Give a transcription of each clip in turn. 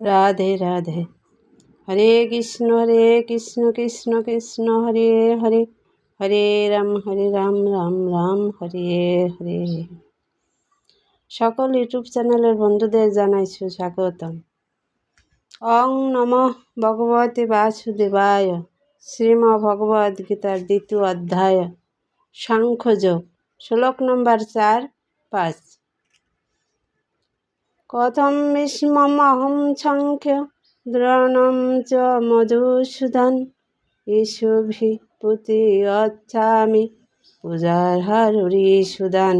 রাধে রাধে। হরে কৃষ্ণ হরে কৃষ্ণ কৃষ্ণ কৃষ্ণ, হরে হরে। হরে রাম হরে রাম রাম রাম, হরে হরে। সকল ইউটিউব চ্যানেলের বন্ধুদের জানাই সুস্বাগতম অং নম ভগবতে বাসুদেবায়। শ্রীম ভগবদ গীতার দ্বিতীয় অধ্যায়। সাংখ্যযোগ শ্লোক নম্বর চার, পাঁচ। কথম বিস্মমহম সংখ্য দ্রণম চ মধুসূদন ইসুভি পুতি অচ্ছামি পূজার হরিসুদান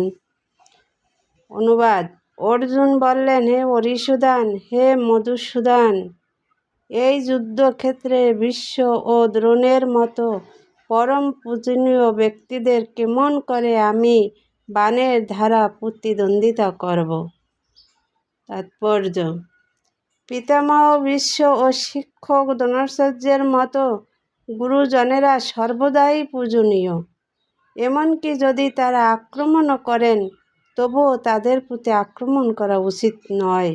অনুবাদ অর্জুন বললেন, হে অরিসুদান, হে মধুসূদন, এই যুদ্ধক্ষেত্রে বিশ্ব ও দ্রোণের মতো পরম পূজনীয় ব্যক্তিদের কেমন করে আমি বানের ধারা প্রতিদ্বন্দ্বিতা করব? তাৎপর্য। পিতামহ, বিশ্ব ও শিক্ষক দ্রোণাচার্যের মতো গুরুজনেরা সর্বদাই পূজনীয়। এমনকি যদি তারা আক্রমণও করেন, তবুও তাদের প্রতি আক্রমণ করা উচিত নয়।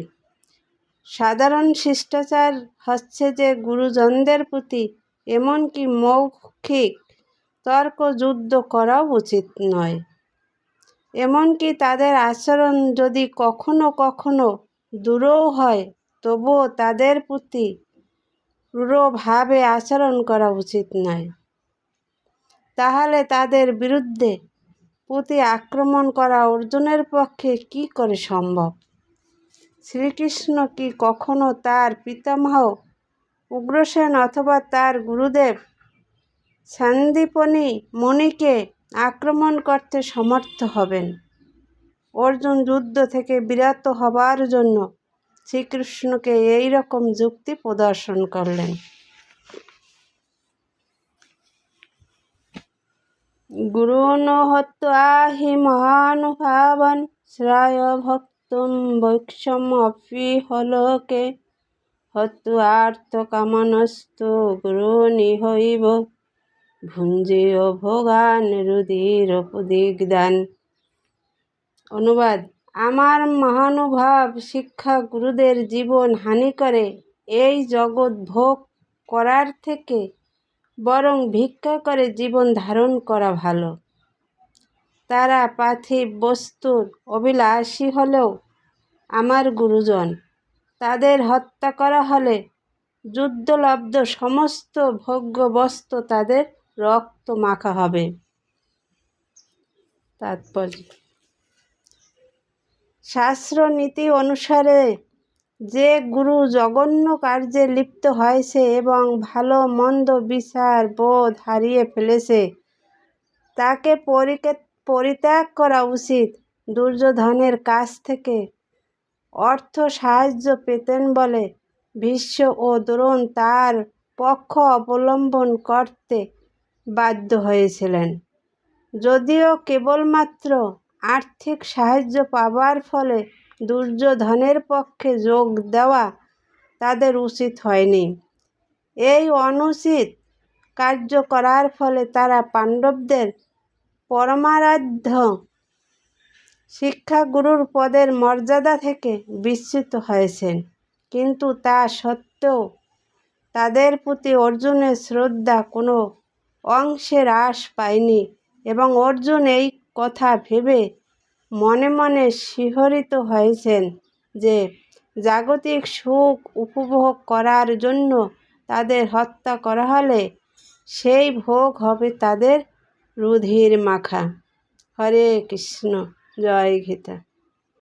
সাধারণ শিষ্টাচার হচ্ছে যে গুরুজনদের প্রতি এমনকি মৌখিক তর্ক যুদ্ধ করাও উচিত নয়। এমনকি তাদের আচরণ যদি কখনো কখনো দূরও হয়, তবুও তাদের প্রতি ক্রূরভাবে আচরণ করা উচিত নয়। তাহলে তাদের বিরুদ্ধে প্রতি আক্রমণ করা অর্জুনের পক্ষে কি করে সম্ভব? শ্রীকৃষ্ণ কি কখনো তার পিতামহ উগ্রসেন অথবা তার গুরুদেব সন্দীপনী মণিকে আক্রমণ করতে সমর্থ হবেন। অর্জুন যুদ্ধ থেকে বিরত হবার জন্য শ্রীকৃষ্ণকে এই রকম যুক্তি প্রদর্শন করলেন। হত্যা হি মহানুভাবন শ্রায় ভক্তম বৈক্ষম অপি হলোকে। হত্যার্থ কামনস্তু গুরু নিহৈব ভুঞ্জেয় ভোগান, রুদির উপদিগদান অনুবাদ, আমার মহানুভব শিক্ষা গুরুদের জীবন হানি করে। এই জগৎ ভোগ করার থেকে বরং ভিক্ষা করে জীবন ধারণ করা ভালো। তারা পার্থিব বস্তুর অভিলাষী হলেও আমার গুরুজন। তাদের হত্যা করা হলে যুদ্ধলব্ধ সমস্ত ভোগ্য বস্তু তাদের রক্ত মাখা হবে। তাৎপর্য শাস্ত্র নীতি অনুসারে যে গুরু জঘন্য কার্যে লিপ্ত হয়েছে এবং ভালো মন্দ বিচার বোধ হারিয়ে ফেলেছে, তাকে পরিত্যাগ করা উচিত। দুর্যোধনের কাছ থেকে অর্থ সাহায্য পেতেন বলে ভীষ্ম ও দ্রোণ তার পক্ষ অবলম্বন করতে বাধ্য হয়েছিলেন। যদিও কেবলমাত্র আর্থিক সাহায্য পাবার ফলে দুর্যোধনের পক্ষে যোগ দেওয়া তাদের উচিত হয়নি। এই অনুচিত কার্য করার ফলে তারা পাণ্ডবদের পরমারাধ্য শিক্ষাগুরুর পদের মর্যাদা থেকে বিস্মিত হয়েছেন। কিন্তু তা সত্ত্বেও তাদের প্রতি অর্জুনের শ্রদ্ধা কোনো অংশে হ্রাস পায়নি এবং অর্জুন এই কথা ভেবে মনে মনে শিহরিত হয়েছেন যে জাগতিক সুখ উপভোগ করার জন্য তাদের হত্যা করা হলে সেই ভোগ হবে তাদের রুধির মাখা। হরে কৃষ্ণ, জয় গীতা।